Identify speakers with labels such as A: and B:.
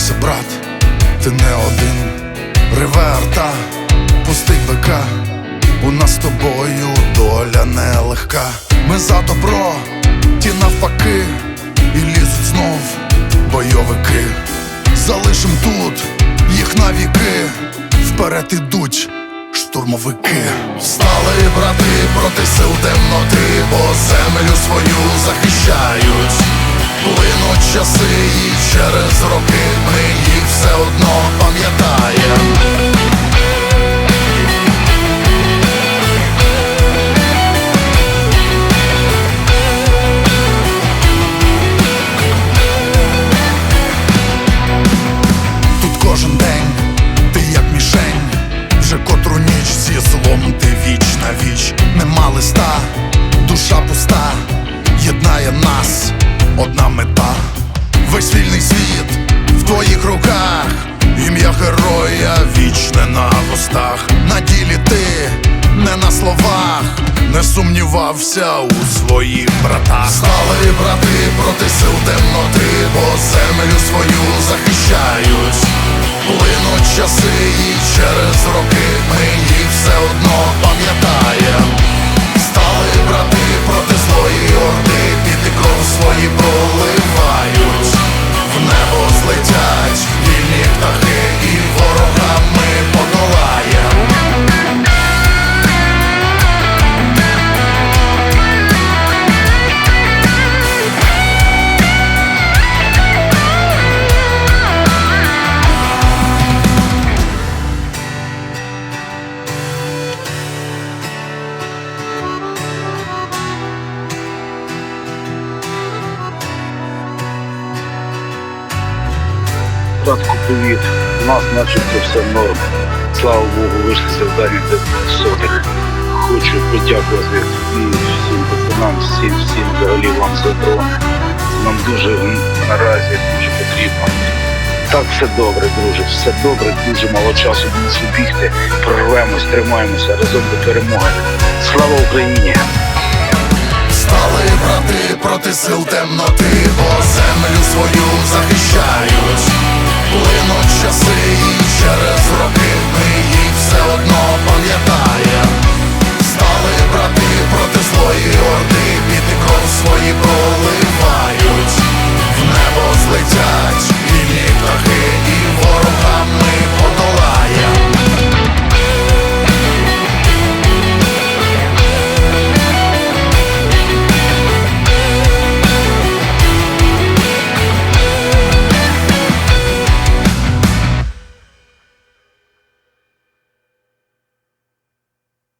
A: тримайся, брат, ти не один. Реве арта, пустий бика, у нас з тобою доля нелегка. Ми за добро, ті навпаки, і лізуть знов бойовики. Залишим тут їх навіки, вперед ідуть штурмовики. Встали брати проти сил темноти, бо землю свою захищають. Плинуть часи і через роки все одно пам'ятаємо. Тут кожен день, ти як мішень, вже котру ніч зі ти віч на віч, нема листа, душа пуста, єднає нас одна мета, весь вільний світ словах. Не сумнівався у своїх братах Стали брати проти сил
B: Татку привіт. У нас начебто все норм. Слава Богу, вийшли завдання до сотих. Хочу подякувати всім пацанам, всім, всім взагалі вам за дрони. Нам дуже наразі дуже потрібно. Так, все добре, друже, все добре, дуже мало часу мушу бігти. Прорвемось, тримаємося разом до перемоги. Слава Україні!
A: Стали брати проти сил темноти, бо землю